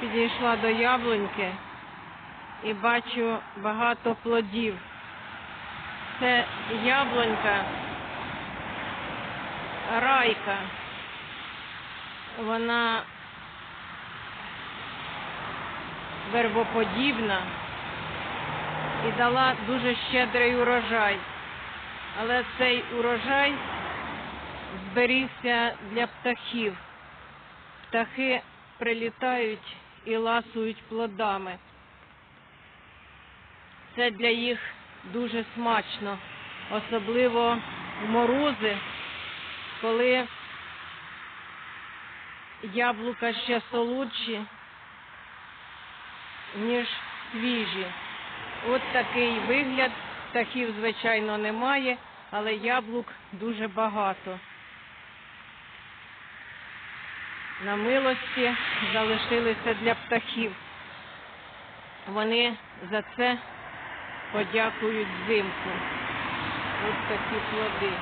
підійшла до яблуньки і бачу багато плодів. Це яблунька райка. Вона вербоподібна і дала дуже щедрий урожай. Але цей урожай зберігся для птахів. Птахи прилітають і ласують плодами. Це для їх дуже смачно, особливо в морози, коли яблука ще солодші, ніж свіжі. От такий вигляд. Птахів, звичайно, немає, але яблук дуже багато. На милості залишилися для птахів. Вони за це подякують зимку. Ось такі плоди.